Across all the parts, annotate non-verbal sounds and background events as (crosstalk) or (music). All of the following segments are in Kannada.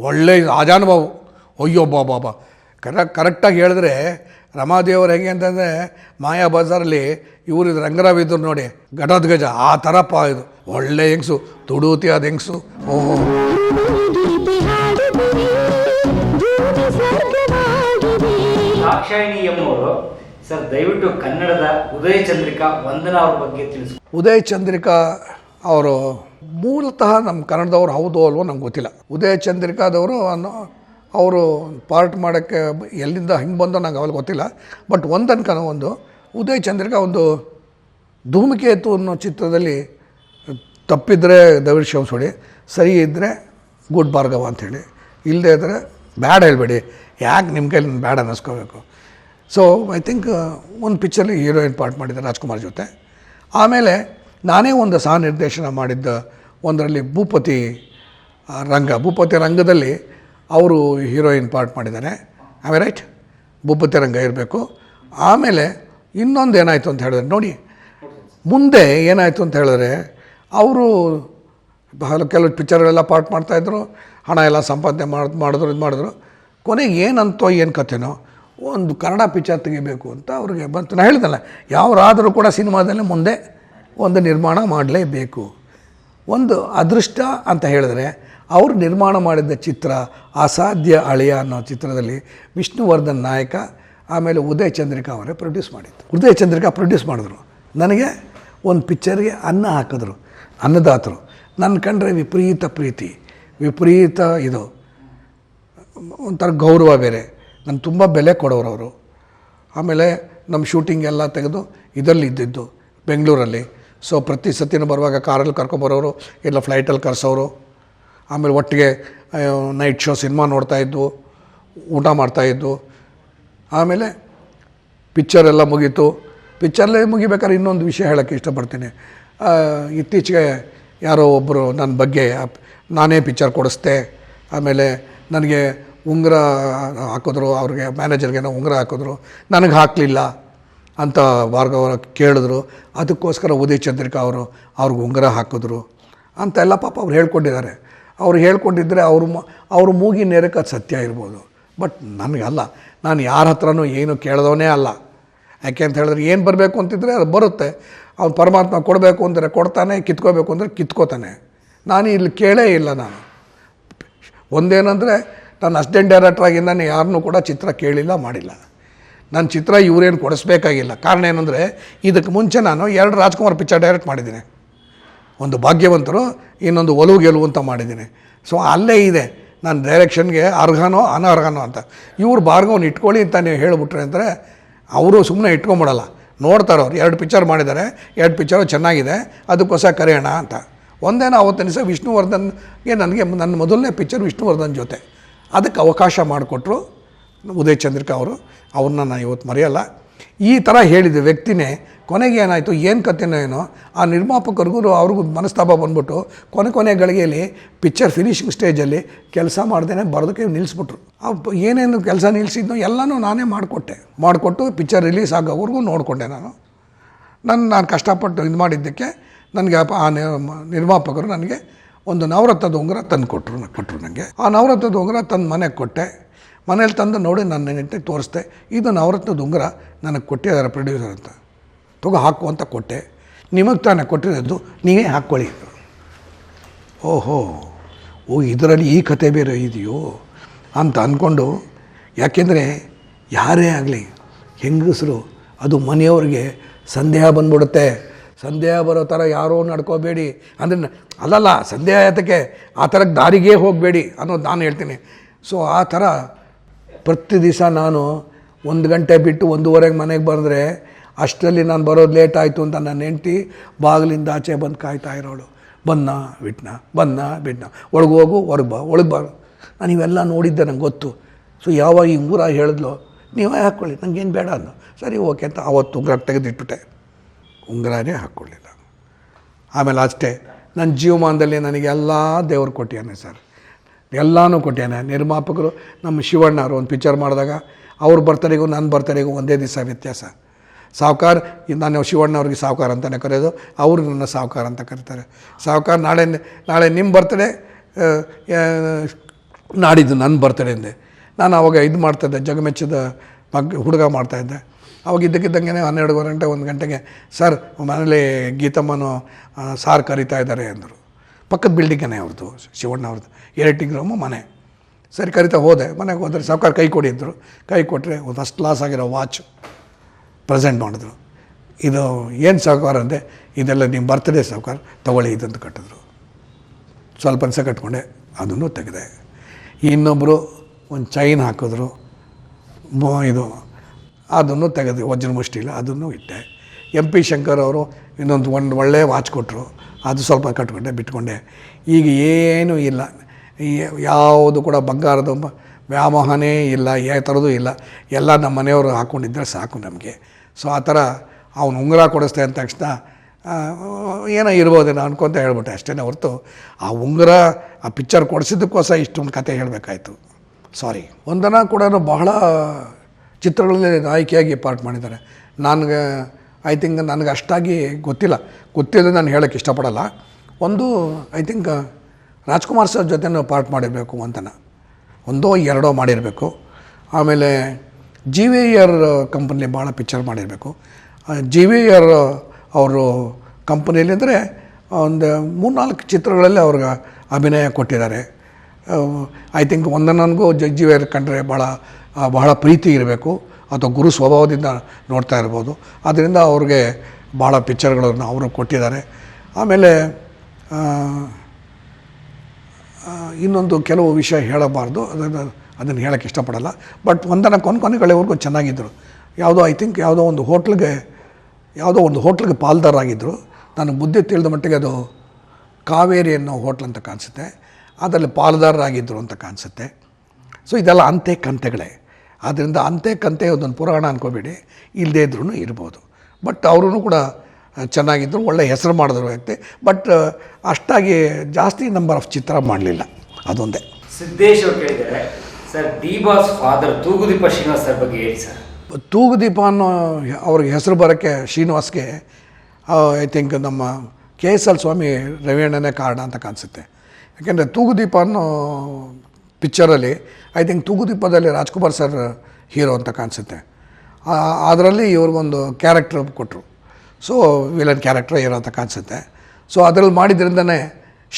ಒಳ್ಳೆ ಆಜಾನುಭಾವು ಅಯ್ಯೋ ಬಾ ಬಾಬಾ ಕರೆಕ್ಟ್ ಕರೆಕ್ಟಾಗಿ ಹೇಳಿದ್ರೆ ರಮಾದೇವ್ರು ಹೆಂಗೆ ಅಂತಂದರೆ ಮಾಯಾ ಬಜಾರಲ್ಲಿ ಇವರು ರಂಗರಾವ್ ಇದ್ರು ನೋಡಿ ಗಜ ಆ ಥರಪ್ಪ ಇದು. ಒಳ್ಳೆ ಹೆಂಗ್ಸು ತುಡೂತಿ ಅದು ಹೆಂಗ್ಸು. ಓಹೋ. ದಾಕ್ಷಾಯಿಣಿ ಎಂಬುವರು ಸರ್ ದಯವಿಟ್ಟು ಕನ್ನಡದ ಉದಯ ಚಂದ್ರಿಕಾ ವಂದನಾ ಅವ್ರ ಬಗ್ಗೆ ತಿಳಿಸಿ ಉದಯ ಚಂದ್ರಿಕಾ ಅವರು ಮೂಲತಃ ನಮ್ಮ ಕನ್ನಡದವ್ರು ಹೌದು ಅಲ್ವೋ ನಂಗೆ ಗೊತ್ತಿಲ್ಲ. ಉದಯ ಚಂದ್ರಿಕಾದವರು ಅನ್ನೋ ಅವರು ಪಾರ್ಟ್ ಮಾಡೋಕ್ಕೆ ಎಲ್ಲಿಂದ ಹಿಂಗೆ ಬಂದೋ ನಂಗೆ ಅವಾಗ ಗೊತ್ತಿಲ್ಲ. ಬಟ್ ಒಂದು ಅನ್ಕನ ಒಂದು, ಉದಯ ಚಂದ್ರಿಕಾ ಒಂದು ಧೂಮಿಕೇತು ಅನ್ನೋ ಚಿತ್ರದಲ್ಲಿ ತಪ್ಪಿದ್ರೆ ದವಿಡ್ ಶಿವಸೋಡಿ ಸರಿ ಇದ್ದರೆ ಗುಡ್ ಭಾರ್ಗವ ಅಂಥೇಳಿ ಇಲ್ಲದೇ ಇದ್ದರೆ ಬ್ಯಾಡ್ ಹೇಳಬೇಡಿ. ಯಾಕೆ ನಿಮ್ಮ ಕೈಲಿ ಬ್ಯಾಡ್ ಅನ್ನಿಸ್ಕೋಬೇಕು? ಸೊ ಐ ಥಿಂಕ್ ಒಂದು ಪಿಕ್ಚರ್ಲಿ ಹೀರೋಯಿನ್ ಪಾರ್ಟ್ ಮಾಡಿದ್ದೆ ರಾಜ್ಕುಮಾರ್ ಜೊತೆ. ಆಮೇಲೆ ನಾನೇ ಒಂದು ಸಹ ನಿರ್ದೇಶನ ಮಾಡಿದ್ದ ಒಂದರಲ್ಲಿ ಭೂಪತಿ ರಂಗ. ಭೂಪತಿ ರಂಗದಲ್ಲಿ ಅವರು ಹೀರೋಯಿನ್ ಪಾರ್ಟ್ ಮಾಡಿದ್ದಾರೆ. ಆಮೇಲೆ ರೈಟ್ ಭೂಪತಿ ರಂಗ ಇರಬೇಕು. ಆಮೇಲೆ ಇನ್ನೊಂದು ಏನಾಯಿತು ಅಂತ ಹೇಳಿದ್ರೆ, ನೋಡಿ, ಮುಂದೆ ಏನಾಯಿತು ಅಂತ ಹೇಳಿದ್ರೆ, ಅವರು ಬಹಳ ಕೆಲವು ಪಿಕ್ಚರ್ಗಳೆಲ್ಲ ಪಾರ್ಟ್ ಮಾಡ್ತಾಯಿದ್ರು ಹಣ ಎಲ್ಲ ಸಂಪಾದನೆ ಮಾಡಿ, ಮಾಡಿದ್ರು, ಇದು ಮಾಡಿದ್ರು. ಕೊನೆಗೆ ಏನಂತೋ ಏನು ಕಥೆನೋ, ಒಂದು ಕನ್ನಡ ಪಿಕ್ಚರ್ ತೆಗಿಬೇಕು ಅಂತ ಅವ್ರಿಗೆ ಬಂತು. ನಾನು ಹೇಳಿದಲ್ಲ ಯಾವರಾದರೂ ಕೂಡ ಸಿನಿಮಾದಲ್ಲಿ ಮುಂದೆ ಒಂದು ನಿರ್ಮಾಣ ಮಾಡಲೇಬೇಕು. ಒಂದು ಅದೃಷ್ಟ ಅಂತ ಹೇಳಿದ್ರೆ, ಅವರು ನಿರ್ಮಾಣ ಮಾಡಿದ ಚಿತ್ರ ಅಸಾಧ್ಯ ಅಳಿಯ ಅನ್ನೋ ಚಿತ್ರದಲ್ಲಿ ವಿಷ್ಣುವರ್ಧನ್ ನಾಯಕ, ಆಮೇಲೆ ಉದಯ ಚಂದ್ರಿಕಾ ಅವರೇ ಪ್ರೊಡ್ಯೂಸ್ ಮಾಡಿದ್ದು ಉದಯ ಚಂದ್ರಿಕಾ ಪ್ರೊಡ್ಯೂಸ್ ಮಾಡಿದ್ರು. ನನಗೆ ಒಂದು ಪಿಕ್ಚರ್ಗೆ ಅನ್ನ ಹಾಕಿದ್ರು, ಅನ್ನದಾತರು. ನನ್ನ ಕಂಡ್ರೆ ವಿಪರೀತ ಪ್ರೀತಿ, ವಿಪರೀತ ಇದು, ಒಂಥರ ಗೌರವ ಬೇರೆ. ನಾನು ತುಂಬ ಬೆಲೆ ಕೊಡೋರು ಅವರು. ಆಮೇಲೆ ನಮ್ಮ ಶೂಟಿಂಗ್ ಎಲ್ಲ ತೆಗೆದು ಇದರಲ್ಲಿ ಇದ್ದಿದ್ದು ಬೆಂಗಳೂರಲ್ಲಿ. ಸೊ ಪ್ರತಿ ಸತಿನೂ ಬರುವಾಗ ಕಾರಲ್ಲಿ ಕರ್ಕೊಂಬರೋರು ಇಲ್ಲ ಫ್ಲೈಟಲ್ಲಿ ಕರೆಸೋರು. ಆಮೇಲೆ ಒಟ್ಟಿಗೆ ನೈಟ್ ಶೋ ಸಿನಿಮಾ ನೋಡ್ತಾಯಿದ್ದು ಊಟ ಮಾಡ್ತಾಯಿದ್ದು ಆಮೇಲೆ ಪಿಕ್ಚರ್ ಎಲ್ಲ ಮುಗೀತು. ಪಿಕ್ಚರ್ಲೇ ಮುಗಿಬೇಕಾದ್ರೆ ಇನ್ನೊಂದು ವಿಷಯ ಹೇಳೋಕ್ಕೆ ಇಷ್ಟಪಡ್ತೀನಿ. ಇತ್ತೀಚೆಗೆ ಯಾರೋ ಒಬ್ಬರು ನನ್ನ ಬಗ್ಗೆ ನಾನೇ ಪಿಕ್ಚರ್ ಕೊಡಿಸ್ದೆ. ಆಮೇಲೆ ನನಗೆ ಉಂಗುರ ಹಾಕಿದ್ರು, ಅವ್ರಿಗೆ ಮ್ಯಾನೇಜರ್ಗೆ ಉಂಗುರ ಹಾಕಿದ್ರು. ನನಗೆ ಹಾಕಲಿಲ್ಲ. ಅಂತ ಭಾರ್ಗವ ಕೇಳಿದ್ರು. ಅದಕ್ಕೋಸ್ಕರ ಉದಯ ಚಂದ್ರಿಕಾ ಅವರು ಅವ್ರಿಗೆ ಉಂಗುರ ಹಾಕಿದ್ರು. ಅಂತೆಲ್ಲ ಪಾಪ ಅವ್ರು ಹೇಳ್ಕೊಂಡಿದ್ದಾರೆ. ಅವ್ರು ಹೇಳ್ಕೊಂಡಿದ್ದರೆ ಅವರು ಮ, ಅವ್ರ ಮೂಗಿ ನೇರಕ್ಕೆ ಅದು ಸತ್ಯ ಇರ್ಬೋದು. ಬಟ್ ನನಗಲ್ಲ ನಾನು ಯಾರ ಹತ್ರನೂ ಏನು ಕೇಳಿದವನೇ ಅಲ್ಲ. ಯಾಕೆ ಅಂತ ಹೇಳಿದ್ರೆ ಏನು ಬರಬೇಕು ಅಂತಿದ್ರೆ ಅದು ಬರುತ್ತೆ. ಅವ್ನು ಪರಮಾತ್ಮ ಕೊಡಬೇಕು ಅಂದರೆ ಕೊಡ್ತಾನೆ, ಕಿತ್ಕೋಬೇಕು ಅಂದರೆ ಕಿತ್ಕೋತಾನೆ. ನಾನು ಇಲ್ಲಿ ಕೇಳೇ ಇಲ್ಲ ನಾನು. ಒಂದೇನಂದರೆ ನಾನು ಅಸ್ಟೆಂಟ್ ಡೈರೆಕ್ಟ್ರಾಗಿ ನಾನು ಯಾರನ್ನೂ ಕೂಡ ಚಿತ್ರ ಕೇಳಿಲ್ಲ, ಮಾಡಿಲ್ಲ. ನನ್ನ ಚಿತ್ರ ಇವರೇನು ಕೊಡಿಸ್ಬೇಕಾಗಿಲ್ಲ. ಕಾರಣ ಏನಂದರೆ, ಇದಕ್ಕೆ ಮುಂಚೆ ನಾನು ಎರಡು ರಾಜ್ಕುಮಾರ್ ಪಿಕ್ಚರ್ ಡೈರೆಕ್ಟ್ ಮಾಡಿದ್ದೀನಿ. ಒಂದು ಭಾಗ್ಯವಂತರು, ಇನ್ನೊಂದು ಒಲವು ಗೆಲುವು ಅಂತ ಮಾಡಿದ್ದೀನಿ. ಸೊ ಅಲ್ಲೇ ಇದೆ. ನಾನು ಡೈರೆಕ್ಷನ್ಗೆ ಅರ್ಹನೋ, ಅನರ್ಹನೋ ಅಂತ. ಇವ್ರು ಭಾರ್ಗವನ್ನ ಇಟ್ಕೊಳ್ಳಿ ಅಂತ ನೀವು ಹೇಳಿಬಿಟ್ರೆ ಅಂದರೆ, ಅವರು ಸುಮ್ಮನೆ ಇಟ್ಕೊಂಬಿಡಲ್ಲ. ನೋಡ್ತಾರೆ ಅವ್ರು ಎರಡು ಪಿಕ್ಚರ್ ಮಾಡಿದ್ದಾರೆ. ಎರಡು ಪಿಕ್ಚರು ಚೆನ್ನಾಗಿದೆ. ಅದಕ್ಕೋಸ್ಕರ ಕರೆಯೋಣ ಅಂತ. ಒಂದೇನ ಅವತ್ತಿನ ದಿವಸ ವಿಷ್ಣುವರ್ಧನ್ಗೆ ನನಗೆ, ನನ್ನ ಮೊದಲನೇ ಪಿಕ್ಚರ್ ವಿಷ್ಣುವರ್ಧನ್ ಜೊತೆ. ಅದಕ್ಕೆ ಅವಕಾಶ ಮಾಡಿಕೊಟ್ರು. ಉದಯ್ ಚಂದ್ರಿಕಾ ಅವರು, ಅವ್ರನ್ನ ನಾನು ಇವತ್ತು ಮರೆಯಲ್ಲ. ಈ ಥರ ಹೇಳಿದ ವ್ಯಕ್ತಿನೇ ಕೊನೆಗೆ ಏನಾಯಿತು, ಏನು ಕಥೆನೋ ಏನೋ, ಆ ನಿರ್ಮಾಪಕರಿಗೂ ಅವ್ರಿಗೂ ಮನಸ್ತಾಪ ಬಂದ್ಬಿಟ್ಟು ಕೊನೆ ಕೊನೆ ಗಳಿಗೆಯಲ್ಲಿ ಪಿಕ್ಚರ್ ಫಿನಿಷಿಂಗ್ ಸ್ಟೇಜಲ್ಲಿ ಕೆಲಸ ಮಾಡ್ದೇನೆ ಬರೋದಕ್ಕೆ ನಿಲ್ಲಿಸ್ಬಿಟ್ರು ಆ ಏನೇನು ಕೆಲಸ ನಿಲ್ಲಿಸಿದ್ನೋ ಎಲ್ಲನೂ ನಾನೇ ಮಾಡಿಕೊಟ್ಟೆ. ಮಾಡಿಕೊಟ್ಟು ಪಿಕ್ಚರ್ ರಿಲೀಸ್ ಆಗೋವರೆಗೂ ನೋಡಿಕೊಂಡೆ ನಾನು. ನನ್ನ ನಾನು ಕಷ್ಟಪಟ್ಟು ಇದು ಮಾಡಿದ್ದಕ್ಕೆ ನನಗೆ ಆ ನಿರ್ಮಾಪಕರು ನನಗೆ ಒಂದು ನವರತ್ನದ ಉಂಗುರ ತಂದು ಕೊಟ್ಟರು ಕೊಟ್ಟರು ನನಗೆ ಆ ನವರತ್ನದ ಉಂಗುರ ತಂದು ಮನೆಗೆ ಕೊಟ್ಟೆ. ಮನೇಲಿ ತಂದು ನೋಡಿ ನನ್ನ ನೆಟ್ಟಿಗೆ ತೋರಿಸ್ದೆ, ಇದು ನವರತ್ನ ಉಂಗುರ, ನನಗೆ ಕೊಟ್ಟಿದ್ದಾರೆ ಪ್ರೊಡ್ಯೂಸರ್ ಅಂತ. ತಗೋ ಹಾಕು ಅಂತ ಕೊಟ್ಟೆ. ನಿಮಗೆ ತಾನೇ ಕೊಟ್ಟಿರೋದು, ನೀವೇ ಹಾಕ್ಕೊಳ್ಳಿ. ಓಹೋ, ಓ, ಇದರಲ್ಲಿ ಈ ಕತೆ ಬೇರೆ ಇದೆಯೋ ಅಂತ ಅಂದ್ಕೊಂಡು ಯಾಕೆಂದರೆ ಯಾರೇ ಆಗಲಿ ಹೆಂಗಸರು, ಅದು ಮನೆಯವ್ರಿಗೆ ಸಂದೇಹ ಬಂದ್ಬಿಡುತ್ತೆ. ಸಂದೇಹ ಬರೋ ಥರ ಯಾರೋ ನಡ್ಕೋಬೇಡಿ. ಅಂದರೆ ಅಲ್ಲಲ್ಲ ಸಂದೇಹ ಆತಕ್ಕೆ ಆ ಥರಕ್ಕೆ ದಾರಿಗೆ ಹೋಗಬೇಡಿ ಅನ್ನೋದು ನಾನು ಹೇಳ್ತೀನಿ. ಸೊ ಆ ಥರ ಪ್ರತಿ ದಿವಸ ನಾನು ಒಂದು ಗಂಟೆ ಬಿಟ್ಟು ಒಂದೂವರೆಗೆ ಮನೆಗೆ ಬಂದರೆ ಅಷ್ಟರಲ್ಲಿ ನಾನು ಬರೋದು ಲೇಟ್ ಆಯಿತು ಅಂತ ನನ್ನ ಹೆಂಡ್ತಿ ಬಾಗಿಲಿಂದ ಆಚೆ ಬಂದು ಕಾಯ್ತಾ ಇರೋಳು. ಬನ್ನ ಬಿಟ್ನ ಬನ್ನ ಬಿಟ್ನ, ಒಳಗೆ ಹೋಗು, ಹೊರಗೆ ಬಾ, ಒಳಗೆ ಬಾ. ನಾನು ಇವೆಲ್ಲ ನೋಡಿದ್ದೆ ನಂಗೆ ಗೊತ್ತು. ಸೊ ಯಾವಾಗ ಈ ಉಂಗುರ ಹೇಳಿದ್ಲು, ನೀವೇ ಹಾಕ್ಕೊಳ್ಳಿ ನನಗೇನು ಬೇಡ ಅಂದು ಸರಿ, ಓಕೆ, ಅಂತ ಅವತ್ತು ಉಂಗುರ ತೆಗೆದಿಟ್ಬಿಟ್ಟೆ. ಉಂಗುರನೇ ಹಾಕ್ಕೊಳ್ಳಿಲ್ಲ ಆಮೇಲೆ ಅಷ್ಟೇ ನನ್ನ ಜೀವಮಾನದಲ್ಲಿ ನನಗೆಲ್ಲ ದೇವ್ರು ಕೊಟ್ಟಿಯಾನೆ ಸರ್. ಎಲ್ಲನೂ ಕೊಟ್ಟೇನೆ. ನಿರ್ಮಾಪಕರು ನಮ್ಮ ಶಿವಣ್ಣ ಅವರು ಒಂದು ಪಿಕ್ಚರ್ ಮಾಡಿದಾಗ, ಅವ್ರ ಬರ್ತಡೆಗೂ ನನ್ನ ಬರ್ತಡೆಗೂ ಒಂದೇ ದಿವಸ ವ್ಯತ್ಯಾಸ. ಸಾವುಕಾರ, ನಾನು ಶಿವಣ್ಣ ಅವ್ರಿಗೆ ಸಾವುಕಾರ ಅಂತಲೇ ಕರೆಯೋದು, ಅವರು ನನ್ನ ಸಾವುಕಾರ ಅಂತ ಕರೀತಾರೆ. ಸಾವುಕಾರ ನಾಳೆ ನಾಳೆ ನಿಮ್ಮ ಬರ್ತಡೇ ನಾಡಿದ್ದು ನನ್ನ ಬರ್ತಡೇ ಅಂದೆ. ನಾನು ಅವಾಗ ಇದು ಮಾಡ್ತಾಯಿದ್ದೆ ಜಗಮೆಚ್ಚದ ಮಗ್, ಹುಡುಗ ಮಾಡ್ತಾಯಿದ್ದೆ ಅವಾಗ ಇದ್ದಕ್ಕಿದ್ದಂಗೆ ಹನ್ನೆರಡು ಗಂಟೆ, ಒಂದು ಗಂಟೆಗೆ, ಸರ್, ಮನೇಲಿ ಗೀತಮ್ಮನು ಸಾರ್ ಕರಿತಾ ಇದ್ದಾರೆ ಅಂದರು. ಪಕ್ಕದ ಬಿಲ್ಡಿಂಗೇ ಅವ್ರದ್ದು ಶಿವಣ್ಣ ಅವ್ರದ್ದು ಏಟಿಂಗ್ ರೂಮು ಮನೆ. ಸರಿ ಕರಿತಾ ಹೋದೆ. ಮನೆಗೆ ಹೋದ್ರೆ ಸಾವುಕಾರ ಕೈ ಕೊಡಿದ್ರು ಕೈ ಕೊಟ್ಟರೆ ಒಂದು ಫಸ್ಟ್ ಕ್ಲಾಸ್ ಆಗಿರೋ ವಾಚ್ ಪ್ರೆಸೆಂಟ್ ಮಾಡಿದ್ರು. ಇದು ಏನು ಸಾವುಕಾರ ಅಂದೆ? ಇದೆಲ್ಲ ನಿಮ್ಮ ಬರ್ತ್ಡೇ ಸಾವುಕಾರ, ತೊಗೊಳ್ಳಿ ಇದಂತ ಕಟ್ಟಿದ್ರು. ಸ್ವಲ್ಪ ಅನ್ಸ ಕಟ್ಕೊಂಡೆ, ಅದನ್ನು ತೆಗೆದೆ. ಇನ್ನೊಬ್ಬರು ಒಂದು ಚೈನ್ ಹಾಕಿದ್ರು. ಇದು, ಅದನ್ನು ತೆಗೆದು ವಜ್ರ ಮುಷ್ಟಿಲ್ಲ, ಅದನ್ನು ಇಟ್ಟೆ. ಎಂ ಪಿ ಶಂಕರ್ ಅವರು ಇನ್ನೊಂದು ಒಂದು ಒಳ್ಳೆಯ ವಾಚ್ ಕೊಟ್ಟರು ಅದು ಸ್ವಲ್ಪ ಕಟ್ಕೊಂಡೆ, ಬಿಟ್ಕೊಂಡೆ. ಈಗ ಏನೂ ಇಲ್ಲ. ಯಾವುದು ಕೂಡ ಬಂಗಾರದ ವ್ಯಾಮೋಹನೇ ಇಲ್ಲ ಯಾವ ಥರದ್ದು ಇಲ್ಲ. ಎಲ್ಲ ನಮ್ಮ ಮನೆಯವರು ಹಾಕ್ಕೊಂಡಿದ್ದರೆ ಸಾಕು ನಮಗೆ. ಸೊ ಆ ಥರ ಅವನು ಉಂಗುರ ಕೊಡಿಸ್ತೇ ಅಂದ ತಕ್ಷಣ ಏನೋ ಇರ್ಬೋದೇನೋ ಅನ್ಕೊಂತ ಹೇಳ್ಬಿಟ್ಟೆ ಅಷ್ಟೇ ಹೊರತು, ಆ ಉಂಗುರ, ಆ ಪಿಕ್ಚರ್ ಕೊಡಿಸಿದ್ದಕ್ಕೋಸ್ಕರ ಇಷ್ಟೊಂದು ಕತೆ ಹೇಳಬೇಕಾಯ್ತು. ಸಾರಿ ಒಂದನ ಕೂಡ ಬಹಳ ಚಿತ್ರಗಳಲ್ಲಿ ನಾಯಕಿಯಾಗಿ ಪಾರ್ಟ್ ಮಾಡಿದ್ದಾರೆ. ನನಗೆ ಐ ಥಿಂಕ್ ನನಗೆ ಅಷ್ಟಾಗಿ ಗೊತ್ತಿಲ್ಲ. ಗೊತ್ತಿಲ್ಲ ನಾನು ಹೇಳೋಕ್ಕೆ ಇಷ್ಟಪಡಲ್ಲ. ಒಂದು ಐ ಥಿಂಕ್ ರಾಜ್ಕುಮಾರ್ ಸರ್ ಜೊತೆನೂ ಪಾರ್ಟ್ ಮಾಡಿರಬೇಕು ಅಂತನ ಒಂದೋ ಎರಡೋ ಮಾಡಿರಬೇಕು. ಆಮೇಲೆ ಜಿ ವಿ ಆರ್ ಕಂಪ್ನಿಲಿ ಭಾಳ ಪಿಕ್ಚರ್ ಮಾಡಿರಬೇಕು. ಜಿ ವಿ ಆರ್ ಅವರು ಕಂಪ್ನಿಯಲ್ಲಿ ಅಂದರೆ, ಒಂದು ಮೂರ್ನಾಲ್ಕು ಚಿತ್ರಗಳಲ್ಲಿ ಅವ್ರಿಗೆ ಅಭಿನಯ ಕೊಟ್ಟಿದ್ದಾರೆ. ಐ ಥಿಂಕ್ ಒಂದು ನನಗೂ ವಿ ವೇರ್ ಕಂಡ್ರೆ ಭಾಳ ಬಹಳ ಪ್ರೀತಿ ಇರಬೇಕು. ಅಥವಾ ಗುರು ಸ್ವಭಾವದಿಂದ ನೋಡ್ತಾ ಇರ್ಬೋದು. ಅದರಿಂದ ಅವ್ರಿಗೆ ಭಾಳ ಪಿಕ್ಚರ್ಗಳನ್ನು ಅವರು ಕೊಟ್ಟಿದ್ದಾರೆ. ಆಮೇಲೆ ಇನ್ನೊಂದು ಕೆಲವು ವಿಷಯ ಹೇಳಬಾರ್ದು. ಅದನ್ನು ಅದನ್ನು ಹೇಳೋಕ್ಕೆ ಇಷ್ಟಪಡಲ್ಲ. ಬಟ್ ಒಂದನ ಕೊನೆ ಕೊನೆಗಳವರೆಗೂ ಚೆನ್ನಾಗಿದ್ದರು ಯಾವುದೋ, ಐ ಥಿಂಕ್ ಯಾವುದೋ ಒಂದು ಹೋಟ್ಲಿಗೆ, ಯಾವುದೋ ಒಂದು ಹೋಟ್ಲಿಗೆ ಪಾಲ್ದಾರಾಗಿದ್ದರು ನಾನು ಬುದ್ಧಿ ತಿಳಿದ ಮಟ್ಟಿಗೆ ಅದು ಕಾವೇರಿ ಅನ್ನೋ ಹೋಟ್ಲ್ ಅಂತ ಕಾಣಿಸುತ್ತೆ. ಅದರಲ್ಲಿ ಪಾಲ್ದಾರರಾಗಿದ್ದರು ಅಂತ ಕಾಣಿಸುತ್ತೆ. ಸೊ, ಇದೆಲ್ಲ ಅಂತೆ ಕಂತೆಗಳೇ. ಆದ್ದರಿಂದ ಅಂತೆ ಕಂತೆ ಒಂದೊಂದು ಪುರಾಣ ಅನ್ಕೋಬೇಡಿ. ಇಲ್ಲದೇ ಇದ್ರೂ ಇರ್ಬೋದು. ಬಟ್ ಅವರೂ ಕೂಡ ಚೆನ್ನಾಗಿದ್ದರು ಒಳ್ಳೆ ಹೆಸರು ಮಾಡಿದ್ರು ವ್ಯಕ್ತಿ. ಬಟ್ ಅಷ್ಟಾಗಿ ಜಾಸ್ತಿ ನಂಬರ್ ಆಫ್ ಚಿತ್ರ ಮಾಡಲಿಲ್ಲ. ಅದೊಂದೇ. ಸಿದ್ದೇಶ್ ಅವ್ರು ಕೇಳಿದ್ದಾರೆ. Sir D Boss father Thoogudeepa Srinivas sir ಬಗ್ಗೆ ಹೇಳಿ ಸರ್. ತೂಗುದೀಪ ಅನ್ನೋ ಅವ್ರಿಗೆ ಹೆಸರು ಬರೋಕ್ಕೆ ಶ್ರೀನಿವಾಸ್ಗೆ ಐ ಥಿಂಕ್ ನಮ್ಮ ಕೆ ಎಸ್ ಎಲ್ ಸ್ವಾಮಿ ರವಿಯಣ್ಣನೇ ಕಾರಣ ಅಂತ ಕಾಣಿಸುತ್ತೆ. ಯಾಕೆಂದರೆ ತೂಗುದೀಪ ಅನ್ನೋ ಪಿಕ್ಚರಲ್ಲಿ ಐ ಥಿಂಕ್ ತೂಗುದೀಪದಲ್ಲಿ ರಾಜ್ಕುಮಾರ್ ಸರ್ ಹೀರೋ ಅಂತ ಕಾಣಿಸುತ್ತೆ. ಅದರಲ್ಲಿ ಇವ್ರಿಗೊಂದು ಕ್ಯಾರೆಕ್ಟರ್ ಕೊಟ್ಟರು ಸೊ ವಿಲನ್ ಕ್ಯಾರೆಕ್ಟರ್ ಹೀರೋ ಅಂತ ಕಾಣಿಸುತ್ತೆ. ಸೊ ಅದರಲ್ಲಿ ಮಾಡಿದ್ರಿಂದನೇ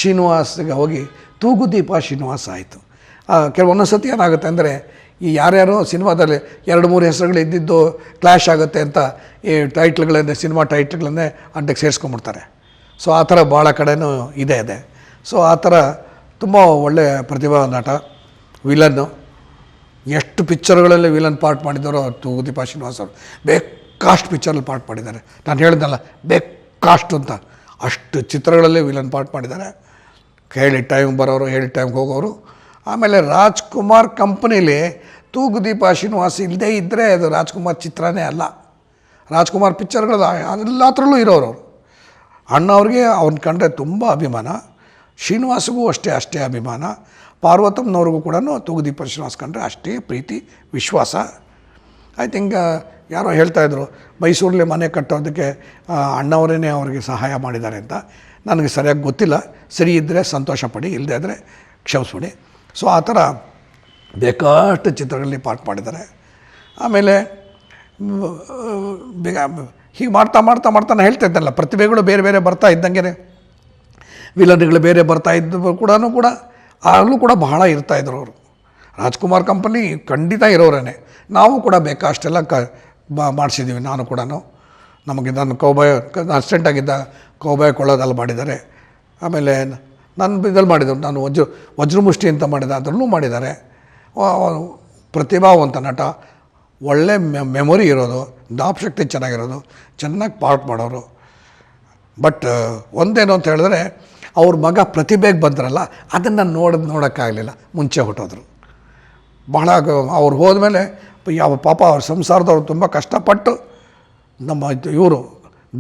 ಶ್ರೀನಿವಾಸ್ಗೆ ಹೋಗಿ ತೂಗುದೀಪ ಶ್ರೀನಿವಾಸ ಆಯಿತು. ಕೆಲವೊಂದು ಸತಿ ಏನಾಗುತ್ತೆ ಅಂದರೆ, ಈ ಯಾರ್ಯಾರೋ ಸಿನಿಮಾದಲ್ಲಿ ಎರಡು ಮೂರು ಹೆಸರುಗಳು ಇದ್ದಿದ್ದು ಕ್ಲ್ಯಾಶ್ ಆಗುತ್ತೆ ಅಂತ ಈ ಟೈಟ್ಲ್ಗಳನ್ನೇ ಸಿನಿಮಾ ಟೈಟ್ಲ್ಗಳನ್ನೇ ಅಡ್ಡಕ್ಕೆ ಸೇರಿಸ್ಕೊಂಬಿಡ್ತಾರೆ ಸೊ ಆ ಥರ ಭಾಳ ಕಡೆಯೂ ಇದೆ ಇದೆ ಸೊ ಆ ಥರ ತುಂಬ ಒಳ್ಳೆಯ ಪ್ರತಿಭಾ ನಟ. ವಿಲನ್ನು ಎಷ್ಟು ಪಿಕ್ಚರ್ಗಳಲ್ಲಿ ವಿಲನ್ ಪಾರ್ಟ್ ಮಾಡಿದ್ದಾರೋ ತೂಗುದೀಪ ಶ್ರೀನಿವಾಸ್ ಅವರು. ಬೇಕಾಷ್ಟು ಪಿಕ್ಚರಲ್ಲಿ ಪಾರ್ಟ್ ಮಾಡಿದ್ದಾರೆ. ನಾನು ಹೇಳಿದ್ನಲ್ಲ ಬೇಕಾಷ್ಟು ಅಂತ. ಅಷ್ಟು ಚಿತ್ರಗಳಲ್ಲಿ ವಿಲನ್ ಪಾರ್ಟ್ ಮಾಡಿದ್ದಾರೆ. ಹೇಳಿ ಟೈಮ್ ಬರೋರು, ಹೇಳಿ ಟೈಮ್ಗೆ ಹೋಗೋರು. ಆಮೇಲೆ ರಾಜ್ಕುಮಾರ್ ಕಂಪ್ನೀಲಿ ತೂಗುದೀಪ ಶ್ರೀನಿವಾಸ್ ಇಲ್ಲದೇ ಇದ್ದರೆ ಅದು ರಾಜ್ಕುಮಾರ್ ಚಿತ್ರನೇ ಅಲ್ಲ. ರಾಜ್ಕುಮಾರ್ ಪಿಕ್ಚರ್ಗಳು ಎಲ್ಲತ್ರಲ್ಲೂ ಇರೋರು ಅವರು. ಅಣ್ಣ ಅವ್ರಿಗೆ ಅವ್ನ ಕಂಡ್ರೆ ತುಂಬ ಅಭಿಮಾನ. ಶ್ರೀನಿವಾಸ್ಗೂ ಅಷ್ಟೇ ಅಷ್ಟೇ ಅಭಿಮಾನ. ಪಾರ್ವತಮ್ಮನವ್ರಿಗೂ ಕೂಡ ತೂಗುದೀಪ ಶ್ರೀನಿವಾಸ್ಕಂಡ್ರೆ ಅಷ್ಟೇ ಪ್ರೀತಿ, ವಿಶ್ವಾಸ. ಐ ಥಿಂಕ್ ಯಾರೋ ಹೇಳ್ತಾಯಿದ್ರು ಮೈಸೂರಲ್ಲಿ ಮನೆ ಕಟ್ಟೋದಕ್ಕೆ ಅಣ್ಣವರೇ ಅವರಿಗೆ ಸಹಾಯ ಮಾಡಿದ್ದಾರೆ ಅಂತ. ನನಗೆ ಸರಿಯಾಗಿ ಗೊತ್ತಿಲ್ಲ. ಸರಿ ಇದ್ದರೆ ಸಂತೋಷ ಪಡಿ ಇಲ್ಲದೇ ಆದರೆ ಕ್ಷಮಿಸ್ಬಿಡಿ. ಸೊ ಆ ಥರ ಬೇಕಾಷ್ಟು ಚಿತ್ರಗಳಲ್ಲಿ ಪಾರ್ಟ್ ಮಾಡಿದ್ದಾರೆ. ಆಮೇಲೆ ಬೇಗ ಹೀಗೆ ಮಾಡ್ತಾ ಮಾಡ್ತಾ ಮಾಡ್ತಾ ನಾನು ಹೇಳ್ತಾ ಇದ್ದಲ್ಲ, ಪ್ರತಿಭೆಗಳು ಬೇರೆ ಬೇರೆ ಬರ್ತಾ ಇದ್ದಂಗೆ ವಿಲನ್ಗಳು ಬೇರೆ ಬರ್ತಾ ಇದ್ದು ಕೂಡ ಕೂಡ. ಅಲ್ಲೂ ಕೂಡ ಬಹಳ ಇರ್ತಾ ಇದ್ರು ಅವರು. ರಾಜ್ಕುಮಾರ್ ಕಂಪನಿ ಖಂಡಿತ ಇರೋರೇನೆ. ನಾವು ಕೂಡ ಬೇಕಾಷ್ಟೆಲ್ಲ ಕ ಮಾಡಿಸಿದ್ದೀವಿ ನಾನು ಕೂಡ ನಮಗೆ ನಾನು ಕೌಬಾಯ್ ಅಸಿಸ್ಟೆಂಟಾಗಿದ್ದ ಕೌಬಾಯ್ ಕೊಳ್ಳೋದಲ್ಲಿ ಮಾಡಿದ್ದಾರೆ. ಆಮೇಲೆ ನನ್ನ ಇದ್ರಲ್ಲಿ ಮಾಡಿದ್ರು. ನಾನು ವಜ್ರ ವಜ್ರಮುಷ್ಟಿ ಅಂತ ಮಾಡಿದ ಅದರಲ್ಲೂ ಮಾಡಿದ್ದಾರೆ. ಪ್ರತಿಭಾವಂತ ನಟ. ಒಳ್ಳೆ ಮೆಮೊರಿ ಇರೋದು. ಜ್ಞಾಪಶಕ್ತಿ ಚೆನ್ನಾಗಿರೋದು. ಚೆನ್ನಾಗಿ ಪಾರ್ಟ್ ಮಾಡೋರು. ಬಟ್, ಒಂದೇನು ಅಂತ ಹೇಳಿದ್ರೆ ಅವ್ರ ಮಗ ಪ್ರತಿಭೆಗೆ ಬಂದ್ರಲ್ಲ, ಅದನ್ನು ನೋಡೋದು ನೋಡೋಕ್ಕಾಗಲಿಲ್ಲ. ಮುಂಚೆ ಹೊಟ್ಟೋದ್ರು. ಬಹಳ ಅವ್ರು ಹೋದ್ಮೇಲೆ, ಯಾವ ಪಾಪ ಅವ್ರ ಸಂಸಾರದವ್ರು ತುಂಬ ಕಷ್ಟಪಟ್ಟು, ನಮ್ಮ ಇವರು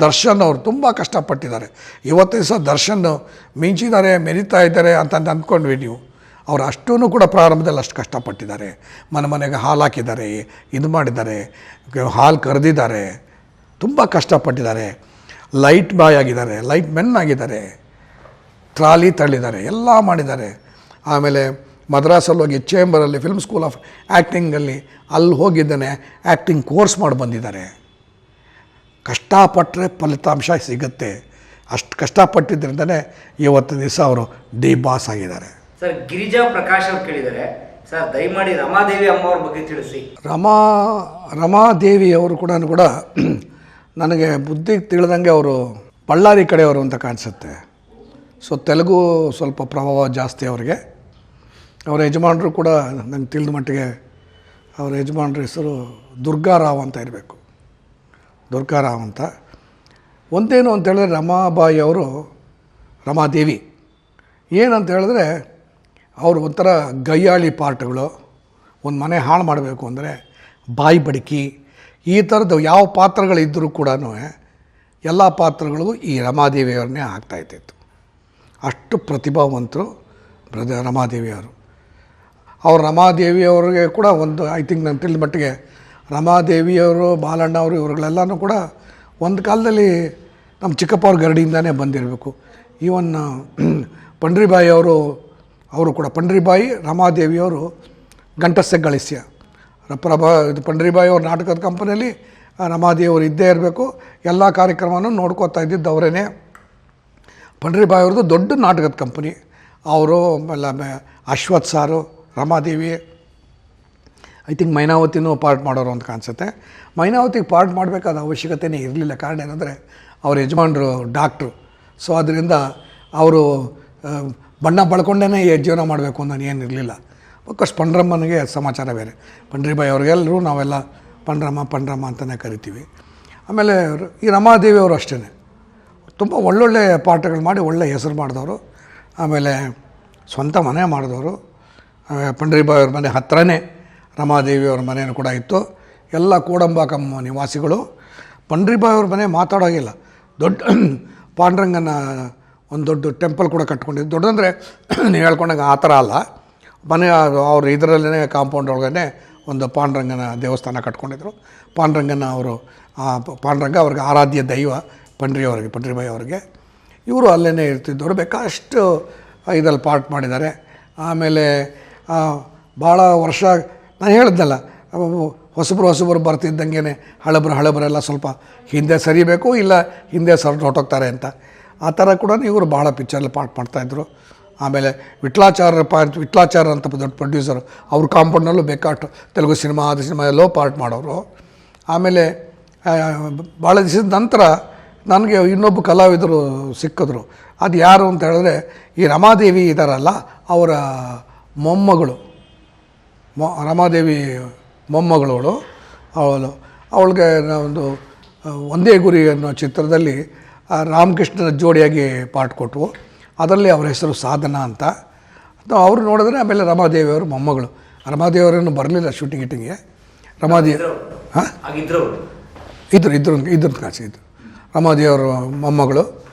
ದರ್ಶನ್ ಅವರು ತುಂಬ ಕಷ್ಟಪಟ್ಟಿದ್ದಾರೆ. ಇವತ್ತು ದಿವಸ ದರ್ಶನ್ ಮಿಂಚಿದ್ದಾರೆ, ಮೆರಿತಾ ಇದ್ದಾರೆ ಅಂತ ಅಂದ್ಕೊಂಡ್ವಿ ನೀವು. ಅವ್ರು ಅಷ್ಟೂ ಕೂಡ ಪ್ರಾರಂಭದಲ್ಲಿ ಅಷ್ಟು ಕಷ್ಟಪಟ್ಟಿದ್ದಾರೆ. ಮನೆ ಮನೆಗೆ ಹಾಲು ಹಾಕಿದ್ದಾರೆ, ಇದು ಮಾಡಿದ್ದಾರೆ ಹಾಲು ಕರೆದಿದ್ದಾರೆ. ತುಂಬ ಕಷ್ಟಪಟ್ಟಿದ್ದಾರೆ. ಲೈಟ್ ಬಾಯ್ ಆಗಿದ್ದಾರೆ, ಲೈಟ್ ಮೆನ್ ಆಗಿದ್ದಾರೆ. ಟ್ರಾಲಿ ತಳ್ಳಿದ್ದಾರೆ ಎಲ್ಲ ಮಾಡಿದ್ದಾರೆ. ಆಮೇಲೆ ಮದ್ರಾಸಲ್ಲಿ ಹೋಗಿ ಚೇಂಬರಲ್ಲಿ ಫಿಲ್ಮ್ ಸ್ಕೂಲ್ ಆಫ್ ಆ್ಯಕ್ಟಿಂಗಲ್ಲಿ ಅಲ್ಲಿ ಹೋಗಿದ್ದಾನೆ ಆ್ಯಕ್ಟಿಂಗ್ ಕೋರ್ಸ್ ಮಾಡಿ ಬಂದಿದ್ದಾರೆ. ಕಷ್ಟಪಟ್ಟರೆ ಫಲಿತಾಂಶ ಸಿಗುತ್ತೆ. ಅಷ್ಟು ಕಷ್ಟಪಟ್ಟಿದ್ದರಿಂದನೇ ಇವತ್ತು ದಿವಸ ಅವರು ಡಿ ಬಾಸ್ ಆಗಿದ್ದಾರೆ. ಸರ್ ಗಿರಿಜಾ ಪ್ರಕಾಶ್ ಅವ್ರು ಕೇಳಿದ್ದಾರೆ. ಸರ್ ದಯಮಾಡಿ ರಮಾದೇವಿ ಅಮ್ಮವ್ರ ಬಗ್ಗೆ ತಿಳಿಸಿ. ರಮಾ ರಮಾದೇವಿಯವರು ಕೂಡ ಕೂಡ (clears throat) ನನಗೆ ಬುದ್ಧಿ ತಿಳಿದಂಗೆ ಅವರು ಬಳ್ಳಾರಿ ಕಡೆಯವರು ಅಂತ ಕಾಣಿಸುತ್ತೆ. ಸೊ ತೆಲುಗು ಸ್ವಲ್ಪ ಪ್ರಭಾವ ಜಾಸ್ತಿ ಅವರಿಗೆ. ಅವರ ಯಜಮಾನರು ಕೂಡ ನಂಗೆ ತಿಳಿದ ಮಟ್ಟಿಗೆ ಅವರ ಯಜಮಾನ್ರ ಹೆಸರು ದುರ್ಗಾರಾವ್ ಅಂತ ಇರಬೇಕು. ದುರ್ಗಾರಾವ್ ಅಂತ. ಒಂದೇನು ಅಂತ ಹೇಳಿದ್ರೆ ರಮಾಬಾಯಿ ಅವರು ರಮಾದೇವಿ. ಏನಂತ ಹೇಳಿದ್ರೆ ಅವರು ಒಂಥರ ಗಯ್ಯಾಳಿ ಪಾರ್ಟ್ಗಳು. ಒಂದು ಮನೆ ಹಾಳು ಮಾಡಬೇಕು ಅಂದರೆ ಬಾಯಿ ಬಡಕಿ. ಈ ಥರದ್ದು ಯಾವ ಪಾತ್ರಗಳಿದ್ದರೂ ಕೂಡ ಎಲ್ಲ ಪಾತ್ರಗಳಿಗೂ ಈ ರಮಾದೇವಿಯವ್ರನ್ನೇ ಆಗ್ತಾಯಿತ್ತು ಅಷ್ಟು ಪ್ರತಿಭಾವಂತರು ಬ್ರದ ರಮಾದೇವಿಯವರು. ಅವ್ರು ರಮಾದೇವಿಯವ್ರಿಗೆ ಕೂಡ ಒಂದು ಐ ಥಿಂಕ್ ನಾನು ತಿಳಿದ ಮಟ್ಟಿಗೆ ರಮಾದೇವಿಯವರು ಬಾಲಣ್ಣ ಅವರು ಇವ್ರುಗಳೆಲ್ಲನೂ ಕೂಡ ಒಂದು ಕಾಲದಲ್ಲಿ ನಮ್ಮ ಚಿಕ್ಕಪ್ಪವ್ರ ಗರಡಿಯಿಂದಾನೇ ಬಂದಿರಬೇಕು. ಈವನ್ (clears throat) ಪಂಡ್ರಿಬಾಯಿ ಅವರು ಅವರು ಕೂಡ ಪಂಡ್ರಿಬಾಯಿ, ರಮಾದೇವಿಯವರು ಗಂಟಸ್ಸೆ ಗಳಿಸ್ಯ. ಪ್ರಭಾ ಇದು ಪಂಡ್ರಿಬಾಯಿ ಅವ್ರ ನಾಟಕದ ಕಂಪನಿಯಲ್ಲಿ ರಮಾದೇವಿಯವರು ಇದ್ದೇ ಇರಬೇಕು. ಎಲ್ಲ ಕಾರ್ಯಕ್ರಮನೂ ನೋಡ್ಕೋತಾ ಇದ್ದಿದ್ದು ಅವರೇನೆ. ಪಂಡ್ರಿಬಾಯಿ ಅವ್ರದ್ದು ದೊಡ್ಡ ನಾಟಕದ ಕಂಪನಿ. ಅವರು ಆಮೇಲೆ ಆಮೇ- Ashwath sir, Ramadevi. I think ಮೈನಾವತಿನೂ part ಮಾಡೋರು ಅಂತ ಕಾಣಿಸುತ್ತೆ. ಮೈನಾವತಿಗೆ ಪಾರ್ಟ್ ಮಾಡಬೇಕಾದ ಅವಶ್ಯಕತೆಯೇ ಇರಲಿಲ್ಲ. ಕಾರಣ ಏನಂದರೆ, ಅವ್ರ ಯಜಮಾನರು ಡಾಕ್ಟ್ರು. ಸೊ ಅದರಿಂದ ಅವರು ಬಣ್ಣ ಬಳ್ಕೊಂಡೇ ಜೀವನ ಮಾಡಬೇಕು ಅನ್ನೋದು ಏನು ಇರಲಿಲ್ಲ. ಬಕಸ್ ಪಂಡ್ರಮ್ಮನಿಗೆ ಸಮಾಚಾರ ಬೇರೆ. ಪಂಡ್ರಿಬಾಯಿ ಅವ್ರಿಗೆಲ್ಲರೂ ನಾವೆಲ್ಲ ಪಂಡ್ರಮ್ಮ ಪಂಡ್ರಮ್ಮ ಅಂತಲೇ ಕರಿತೀವಿ. ಆಮೇಲೆ ಈ ರಮಾದೇವಿ ಅವರು ಅಷ್ಟೇ ತುಂಬ ಒಳ್ಳೊಳ್ಳೆ ಪಾಠಗಳು ಮಾಡಿ ಒಳ್ಳೆ ಹೆಸರು ಮಾಡಿದವರು. ಆಮೇಲೆ ಸ್ವಂತ ಮನೆ ಮಾಡಿದವರು. ಪಂಡ್ರಿಬಾಯಿಯವ್ರ ಮನೆ ಹತ್ತಿರನೇ ರಮಾದೇವಿಯವ್ರ ಮನೆಯೂ ಕೂಡ ಇತ್ತು. ಎಲ್ಲ ಕೋಡಂಬಾಕಮ್ಮ ನಿವಾಸಿಗಳು. ಪಂಡ್ರಿಬಾಯಿಯವ್ರ ಮನೆ ಮಾತಾಡೋಗಿಲ್ಲ. ದೊಡ್ಡ (clears throat) ಪಾಂಡ್ರಂಗನ ಒಂದು ದೊಡ್ಡ ಟೆಂಪಲ್ ಕೂಡ ಕಟ್ಕೊಂಡಿದ್ದು. ದೊಡ್ಡದಂದರೆ (clears throat) ನೀವು ಹೇಳ್ಕೊಂಡಂಗೆ ಆ ಥರ ಅಲ್ಲ. ಮನೆ ಅವ್ರ ಇದರಲ್ಲೇ ಕಾಂಪೌಂಡ್ ಒಳಗಡೆ ಒಂದು ಪಾಂಡುರಂಗನ ದೇವಸ್ಥಾನ ಕಟ್ಕೊಂಡಿದ್ರು. ಪಾಂಡುರಂಗನ ಅವರು, ಆ ಪಾಂಡುರಂಗ ಅವ್ರಿಗೆ ಆರಾಧ್ಯ ದೈವ. ಪಂಡ್ರಿ ಅವರಿಗೆ ಪಂಡ್ರಿಬಾಯಿ ಅವರಿಗೆ. ಇವರು ಅಲ್ಲೇ ಇರ್ತಿದ್ದವರು. ಬೇಕಾಷ್ಟು ಇದರಲ್ಲಿ ಪಾರ್ಟ್ ಮಾಡಿದ್ದಾರೆ. ಆಮೇಲೆ ಭಾಳ ವರ್ಷ, ನಾನು ಹೇಳಿದ್ನಲ್ಲ ಹೊಸಬ್ರು ಹೊಸಬ್ರು ಬರ್ತಿದ್ದಂಗೆ ಹಳಬ್ರು ಹಳಬ್ರೆಲ್ಲ ಸ್ವಲ್ಪ ಹಿಂದೆ ಸರಿಬೇಕು, ಇಲ್ಲ ಹಿಂದೆ ಸರ್ ಹೊಟ್ಟೋಗ್ತಾರೆ ಅಂತ. ಆ ಥರ ಕೂಡ ಇವರು ಭಾಳ ಪಿಕ್ಚರಲ್ಲಿ ಪಾರ್ಟ್ ಮಾಡ್ತಾಯಿದ್ರು ಆಮೇಲೆ ವಿಟ್ಲಾಚಾರ್ಯ ಪಾ ವಿಟ್ಲಾಚಾರ ಅಂತ ದೊಡ್ಡ ಪ್ರೊಡ್ಯೂಸರ್ ಅವ್ರ ಕಾಂಪೌಂಡ್ನಲ್ಲೂ ಬೇಕಾಟು ತೆಲುಗು ಸಿನಿಮಾ, ಅದು ಸಿನಿಮಾ ಎಲ್ಲೋ ಪಾರ್ಟ್ ಮಾಡೋರು. ಆಮೇಲೆ ಭಾಳ ದಿವಸದ ನಂತರ ನನಗೆ ಇನ್ನೊಬ್ಬ ಕಲಾವಿದರು ಸಿಕ್ಕಿದ್ರು. ಅದು ಯಾರು ಅಂತ ಹೇಳಿದ್ರೆ ಈ ರಮಾದೇವಿ ಇದ್ದಾರಲ್ಲ ಅವರ ಮೊಮ್ಮಗಳು. ಮೊ ರಮಾದೇವಿ ಮೊಮ್ಮಗಳವಳು. ಅವಳು ಅವಳಿಗೆ ಒಂದು ಒಂದೇ ಗುರಿ ಅನ್ನೋ ಚಿತ್ರದಲ್ಲಿ ರಾಮಕೃಷ್ಣನ ಜೋಡಿಯಾಗಿ ಪಾಠ ಕೊಟ್ಟವು ಅದರಲ್ಲಿ ಅವರ ಹೆಸರು ಸಾಧನ ಅಂತ. ಅವರು ನೋಡಿದ್ರೆ ಆಮೇಲೆ ರಮಾದೇವಿಯವರು ಮೊಮ್ಮಗಳು. ರಮಾದೇವಿಯವರೇನು ಬರಲಿಲ್ಲ ಶೂಟಿಂಗ್ ಗೀಟಿಂಗ್ಗೆ ರಮಾದೇವಿ ಹಾಂ? ಅವ್ರು. ಇದ್ರು ಇದ್ರು ಇದ್ರ ಕಾಣಿಸಿ ಇದ್ರು ರಮಾದೇವಿಯವರು ಮೊಮ್ಮಗಳು,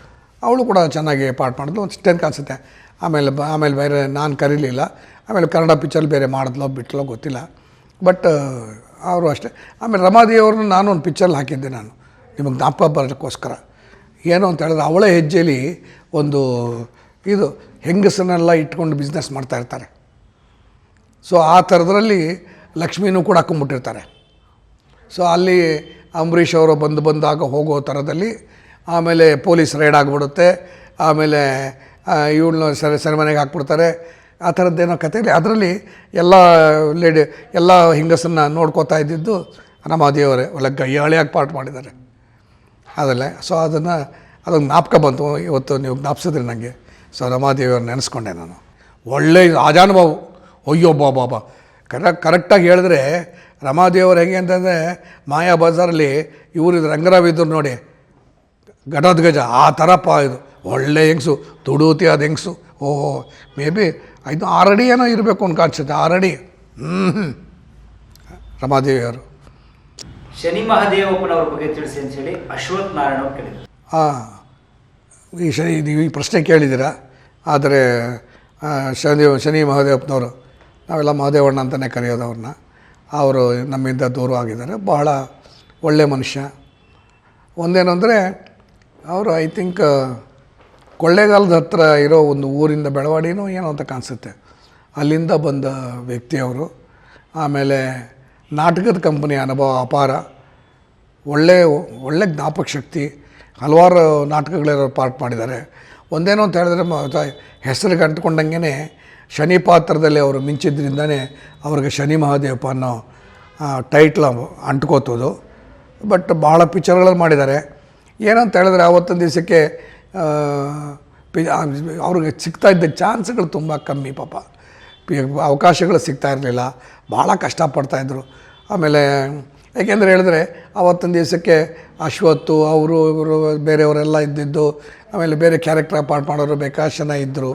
ಅವಳು ಕೂಡ ಚೆನ್ನಾಗಿ ಪಾಠ ಮಾಡಿದ್ಲು, ಒಂದು ಇಷ್ಟೇನು ಕಾಣಿಸುತ್ತೆ. ಆಮೇಲೆ ಬ, ಆಮೇಲೆ ಬೇರೆ ನಾನು ಕರೀಲಿಲ್ಲ. ಆಮೇಲೆ ಕನ್ನಡ ಪಿಕ್ಚರ್ ಬೇರೆ ಮಾಡಿದ್ಲೋ, ಬಿಟ್ಲೋ, ಗೊತ್ತಿಲ್ಲ. ಬಟ್ ಅವರು ಅಷ್ಟೇ. ಆಮೇಲೆ ರಮಾದಿಯವ್ರನ್ನ ನಾನು ಒಂದು ಪಿಕ್ಚರ್ಲ್ಲಿ ಹಾಕಿದ್ದೆ ನಾನು, ನಿಮಗೆ ಜ್ಞಾಪಕ ಬರೋಕ್ಕೋಸ್ಕರ ಏನು ಅಂತ ಹೇಳಿದ್ರೆ, ಅವಳ ಹೆಜ್ಜೆಲಿ ಒಂದು ಇದು ಹೆಂಗಸನ್ನೆಲ್ಲ ಇಟ್ಕೊಂಡು ಬಿಸ್ನೆಸ್ ಮಾಡ್ತಾ ಇರ್ತಾರೆ. ಸೊ ಆ ಥರದ್ರಲ್ಲಿ ಲಕ್ಷ್ಮಿನೂ ಕೂಡ ಹಾಕೊಂಡ್ಬಿಟ್ಟಿರ್ತಾರೆ ಸೊ ಅಲ್ಲಿ ಅಂಬರೀಷ್ ಅವರು ಬಂದು ಬಂದಾಗ ಹೋಗೋ ಥರದಲ್ಲಿ ಆಮೇಲೆ ಪೊಲೀಸ್ ರೈಡ್ ಆಗಿಬಿಡುತ್ತೆ. ಆಮೇಲೆ ಇವಳನ್ನ ಸೆರೆ, ಸೆರೆಮನೆಗೆ ಹಾಕ್ಬಿಡ್ತಾರೆ. ಆ ಥರದ್ದೇನೋ ಕತೆ ಅದರಲ್ಲಿ ಎಲ್ಲ ಲೇಡಿ, ಎಲ್ಲ ಹೆಂಗಸನ್ನು ನೋಡ್ಕೋತಾ ಇದ್ದಿದ್ದು ರಮಾದೇವರೇ ಒಳ್ಳೆ ಗಯ್ಯಾಳಿಯಾಗಿ ಪಾರ್ಟ್ ಮಾಡಿದ್ದಾರೆ. ಅದಲ್ಲೇ, ಸೊ ಅದನ್ನು, ಅದೊಂದು ಜ್ಞಾಪಕ ಬಂತು. ಇವತ್ತು ನೀವು ಜ್ಞಾಪಿಸಿದ್ರಿ ನನಗೆ ಸೊ ರಮಾದೇವಿಯವ್ರು ನೆನೆಸ್ಕೊಂಡೆ ನಾನು. ಒಳ್ಳೆ ರಾಜಾನುಭವ. ಅಯ್ಯೋ ಬಾ. ಬಾಬಾ ಕರೆಕ್ಟ್ ಕರೆಕ್ಟಾಗಿ ಹೇಳಿದ್ರೆ ರಮಾದೇವ್ರು ಹೆಂಗೆ ಅಂತಂದರೆ ಮಾಯಾ ಬಜಾರಲ್ಲಿ ಇವರು ರಂಗರಾವಿದ್ರು ನೋಡಿ. ಘಟದ ಗಜ ಆ ಥರಪ್ಪ ಇದು. ಒಳ್ಳೆ ಹೆಂಗ್ಸು ತುಡೂತಿ ಅದು ಹೆಂಗ್ಸು. ಓಹೋ ಮೇ ಬಿ ಇದು ಆರಡಿ ಏನೋ ಇರಬೇಕು ಅಂತ ಕಾಣಿಸುತ್ತೆ ಆರಡಿ. ಹ್ಞೂ ರಮಾದೇವಿಯವರು. ಶನಿ ಮಹಾದೇವಪ್ಪನವ್ರ ಬಗ್ಗೆ ತಿಳಿಸಿ ಅಂತ ಹೇಳಿ ಅಶ್ವಥ್ ನಾರಾಯಣ ಅವ್ರು ಕೇಳಿದ್ರು. ಹಾಂ ಈ ಶನಿ ನೀವು ಈ ಪ್ರಶ್ನೆ ಕೇಳಿದ್ದೀರ? ಆದರೆ ಶನಿ ಶನಿ ಮಹಾದೇವಪ್ಪನವರು ನಾವೆಲ್ಲ ಮಹಾದೇವಣ್ಣ ಅಂತಲೇ ಕರೆಯೋದು ಅವ್ರನ್ನ. ಅವರು ನಮ್ಮಿಂದ ದೂರ ಆಗಿದ್ದಾರೆ. ಬಹಳ ಒಳ್ಳೆ ಮನುಷ್ಯ. ಒಂದೇನು ಅಂದರೆ ಅವರು ಐ ಥಿಂಕ್, ಕೊಳ್ಳೇಗಾಲದ ಹತ್ರ ಇರೋ ಒಂದು ಊರಿಂದ ಬೆಳವಾಡಿನೋ ಏನೋ ಅಂತ ಕಾಣಿಸುತ್ತೆ. ಅಲ್ಲಿಂದ ಬಂದ ವ್ಯಕ್ತಿ ಅವರು. ಆಮೇಲೆ ನಾಟಕದ ಕಂಪನಿ ಅನುಭವ ಅಪಾರ. ಒಳ್ಳೆ ಒಳ್ಳೆ ಜ್ಞಾಪಕ ಶಕ್ತಿ. ಹಲವಾರು ನಾಟಕಗಳಿರೋ ಪಾರ್ಟ್ ಮಾಡಿದ್ದಾರೆ. ಒಂದೇನೋ ಅಂತ ಹೇಳಿದ್ರೆ ಹೆಸರಿಗೆ ಅಂಟ್ಕೊಂಡಂಗೆ ಶನಿ ಪಾತ್ರದಲ್ಲಿ ಅವರು ಮಿಂಚಿದ್ರಿಂದನೇ ಅವ್ರಿಗೆ ಶನಿ ಮಹಾದೇವಪ್ಪ ಅನ್ನೋ ಟೈಟ್ಲ ಅಂಟ್ಕೋತೋದು. ಬಟ್ ಭಾಳ ಪಿಕ್ಚರ್ಗಳಲ್ಲಿ ಮಾಡಿದ್ದಾರೆ. ಏನಂತ ಹೇಳಿದ್ರೆ ಆವತ್ತಿನ ದಿವಸಕ್ಕೆ ಪಿ ಅವ್ರಿಗೆ ಸಿಗ್ತಾ ಇದ್ದ ಚಾನ್ಸ್ಗಳು ತುಂಬ ಕಮ್ಮಿ ಪಾಪ. ಅವಕಾಶಗಳು ಸಿಗ್ತಾ ಇರಲಿಲ್ಲ. ಭಾಳ ಕಷ್ಟಪಡ್ತಾಯಿದ್ರು ಆಮೇಲೆ, ಯಾಕೆಂದರೆ ಹೇಳಿದ್ರೆ ಆವತ್ತಿನ ದಿವಸಕ್ಕೆ ಅಶ್ವತ್ತು ಅವರು, ಇವರು ಬೇರೆಯವರೆಲ್ಲ ಇದ್ದಿದ್ದು, ಆಮೇಲೆ ಬೇರೆ ಕ್ಯಾರೆಕ್ಟರ್ ಪಾರ್ಟ್ ಮಾಡೋರು ಬೇಕಾಷ್ಟು ಜನ ಇದ್ದರು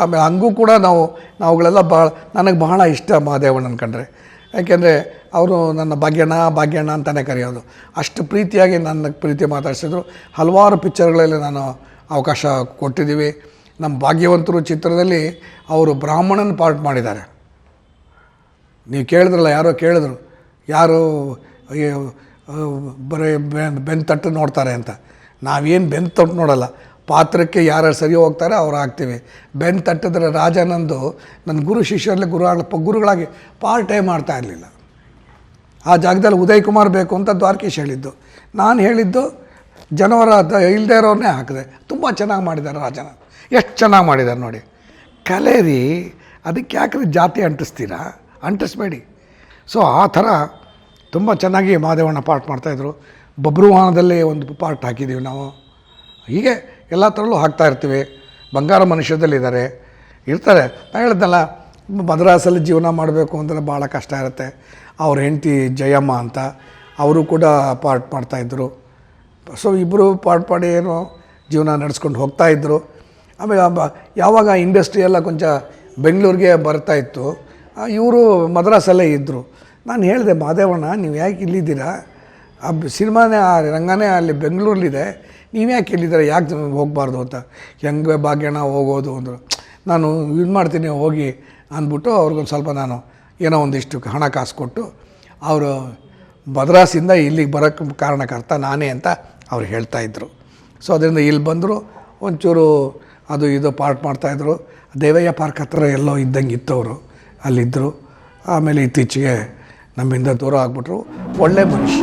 ಆಮೇಲೆ ಹಂಗೂ ಕೂಡ ನಾವು, ನಾವುಗಳೆಲ್ಲ ಭಾಳ ನನಗೆ ಬಹಳ ಇಷ್ಟ ಮಹಾದೇವಣ್ಣನ ಕಂಡ್ರೆ. ಯಾಕೆಂದರೆ ಅವರು ನನ್ನ ಭಾಗ್ಯಣ್ಣ ಭಾಗ್ಯಣ್ಣ ಅಂತಲೇ ಕರೆಯೋದು. ಅಷ್ಟು ಪ್ರೀತಿಯಾಗಿ ನನ್ನ ಪ್ರೀತಿ ಮಾತಾಡ್ಸಿದ್ರು. ಹಲವಾರು ಪಿಕ್ಚರ್ಗಳಲ್ಲಿ ನಾನು ಅವಕಾಶ ಕೊಟ್ಟಿದ್ದೀವಿ. ನಮ್ಮ ಭಾಗ್ಯವಂತರು ಚಿತ್ರದಲ್ಲಿ ಅವರು ಬ್ರಾಹ್ಮಣನ ಪಾರ್ಟ್ ಮಾಡಿದ್ದಾರೆ. ನೀವು ಕೇಳಿದ್ರಲ್ಲ, ಯಾರೋ ಕೇಳಿದ್ರು, ಯಾರು ಬರೀ ಬೆನ್ ಬೆನ್ ತಟ್ಟು ನೋಡ್ತಾರೆ ಅಂತ. ನಾವೇನು ಬೆನ್ ತಟ್ಟು ನೋಡಲ್ಲ ಪಾತ್ರಕ್ಕೆ ಯಾರು ಸರಿ ಹೋಗ್ತಾರೆ ಅವ್ರು ಹಾಕ್ತೀವಿ ಬೆನ್ ತಟ್ಟಿದ್ರೆ ರಾಜನಂದು ನನ್ನ ಗುರು ಶಿಷ್ಯರಲ್ಲಿ ಗುರು ಗುರುಗಳಾಗಿ ಪಾರ್ಟ್ ಟೈಮ್ ಮಾಡ್ತಾ ಇರಲಿಲ್ಲ. ಆ ಜಾಗದಲ್ಲಿ ಉದಯ್ ಕುಮಾರ್ ಬೇಕು ಅಂತ ದ್ವಾರಕೀಶ್ ಹೇಳಿದ್ದು. ನಾನು ಹೇಳಿದ್ದು ಜನವರ ದ- ಇಲ್ದೇ ಇರೋರನ್ನೇ ಹಾಕಿದೆ. ತುಂಬ ಚೆನ್ನಾಗಿ ಮಾಡಿದ್ದಾರೆ ರಾಜನ. ಎಷ್ಟು ಚೆನ್ನಾಗಿ ಮಾಡಿದ್ದಾರೆ ನೋಡಿ. ಕಲೇರಿ, ಅದಕ್ಕೆ ಯಾಕ್ರೆ ಜಾತಿ ಅಂಟಿಸ್ತೀರಾ? ಅಂಟಿಸ್ಬೇಡಿ. ಸೊ ಆ ಥರ ತುಂಬ ಚೆನ್ನಾಗಿ ಮಹಾದೇವಣ್ಣ ಪಾರ್ಟ್ ಮಾಡ್ತಾಯಿದ್ರು ಬಬ್ರುವಾಹನದಲ್ಲಿ ಒಂದು ಪಾರ್ಟ್ ಹಾಕಿದ್ದೀವಿ ನಾವು. ಹೀಗೆ ಎಲ್ಲ ಥರಲ್ಲೂ ಹಾಕ್ತಾ ಇರ್ತೀವಿ. ಬಂಗಾರ ಮನುಷ್ಯದಲ್ಲಿದ್ದಾರೆ ಇರ್ತಾರೆ. ನಾನು ಹೇಳಿದ್ನಲ್ಲ, ಮದ್ರಾಸಲ್ಲಿ ಜೀವನ ಮಾಡಬೇಕು ಅಂದರೆ ಭಾಳ ಕಷ್ಟ ಇರುತ್ತೆ. ಅವ್ರ ಹೆಂಡತಿ ಜಯಮ್ಮ ಅಂತ, ಅವರು ಕೂಡ ಪಾರ್ಟ್ ಮಾಡ್ತಾಯಿದ್ರು ಸೊ ಇಬ್ಬರು ಪಾರ್ಟ್ ಮಾಡಿ ಏನು ಜೀವನ ನಡೆಸ್ಕೊಂಡು ಹೋಗ್ತಾಯಿದ್ರು ಆಮೇಲೆ ಯಾವಾಗ ಇಂಡಸ್ಟ್ರಿ ಎಲ್ಲ ಕೊಂಚ ಬೆಂಗಳೂರಿಗೆ ಬರ್ತಾ ಇತ್ತು ಇವರು ಮದ್ರಾಸಲ್ಲೇ ಇದ್ದರು ನಾನು ಹೇಳಿದೆ, ಮಾದೇವಣ್ಣ, ನೀವು ಯಾಕೆ ಇಲ್ಲಿದ್ದೀರಾ? ಆ ಸಿನಿಮಾನೇ ಆ ರಂಗನೇ ಅಲ್ಲಿ ಬೆಂಗಳೂರಲ್ಲಿದೆ. ನೀವು ಯಾಕೆ ಇಲ್ಲಿದ್ದೀರಾ? ಯಾಕೆ ಹೋಗಬಾರ್ದು ಅಂತ? ಹೆಂಗೆ ಭಾಗ್ಯಣ ಹೋಗೋದು ಅಂದರು. ನಾನು ಇದು ಮಾಡ್ತೀನಿ, ಹೋಗಿ ಅಂದ್ಬಿಟ್ಟು ಅವ್ರಿಗೊಂದು ಸ್ವಲ್ಪ ನಾನು ಏನೋ ಒಂದಿಷ್ಟು ಹಣ ಕಾಸು ಕೊಟ್ಟು ಅವರು ಮದ್ರಾಸಿಂದ ಇಲ್ಲಿಗೆ ಬರೋಕ್ಕೆ ಕಾರಣಕರ್ತ ನಾನೇ ಅಂತ ಅವ್ರು ಹೇಳ್ತಾಯಿದ್ರು ಸೊ ಅದರಿಂದ ಇಲ್ಲಿ ಬಂದರು, ಒಂಚೂರು ಅದು ಇದು ಪಾರ್ಟ್ ಮಾಡ್ತಾಯಿದ್ರು ದೇವಯ್ಯ ಪಾರ್ಕ್ ಹತ್ರ ಎಲ್ಲೋ ಇದ್ದಂಗೆ ಇತ್ತು ಅವರು ಅಲ್ಲಿದ್ದರು ಆಮೇಲೆ ಇತ್ತೀಚೆಗೆ ನಮ್ಮಿಂದ ದೂರ ಆಗಿಬಿಟ್ರು. ಒಳ್ಳೆ ಮನುಷ್ಯ.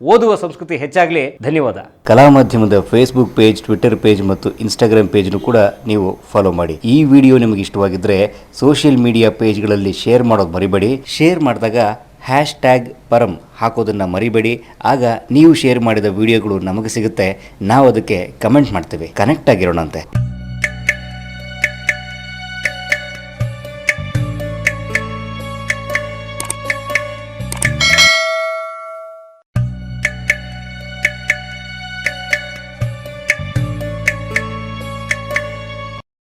ಓದುವ ಸಂಸ್ಕೃತಿ ಹೆಚ್ಚಾಗಲಿ. ಧನ್ಯವಾದ. ಕಲಾ ಮಾಧ್ಯಮದ ಫೇಸ್ಬುಕ್ ಪೇಜ್ ಟ್ವಿಟರ್ ಪೇಜ್ ಮತ್ತು ಇನ್ಸ್ಟಾಗ್ರಾಮ್ ಪೇಜ್ನು ಕೂಡ ನೀವು ಫಾಲೋ ಮಾಡಿ. ಈ ವಿಡಿಯೋ ನಿಮಗೆ ಇಷ್ಟವಾಗಿದ್ದರೆ ಸೋಷಿಯಲ್ ಮೀಡಿಯಾ ಪೇಜ್ಗಳಲ್ಲಿ ಶೇರ್ ಮಾಡೋದು ಮರಿಬೇಡಿ. ಶೇರ್ ಮಾಡಿದಾಗ ಹ್ಯಾಶ್ ಟ್ಯಾಗ್ ಪರಂ ಹಾಕೋದನ್ನು ಮರಿಬೇಡಿ. ಆಗ ನೀವು ಶೇರ್ ಮಾಡಿದ ವಿಡಿಯೋಗಳು ನಮಗೆ ಸಿಗುತ್ತೆ. ನಾವು ಅದಕ್ಕೆ ಕಮೆಂಟ್ ಮಾಡ್ತೇವೆ. ಕನೆಕ್ಟ್ ಆಗಿರೋಣಂತೆ.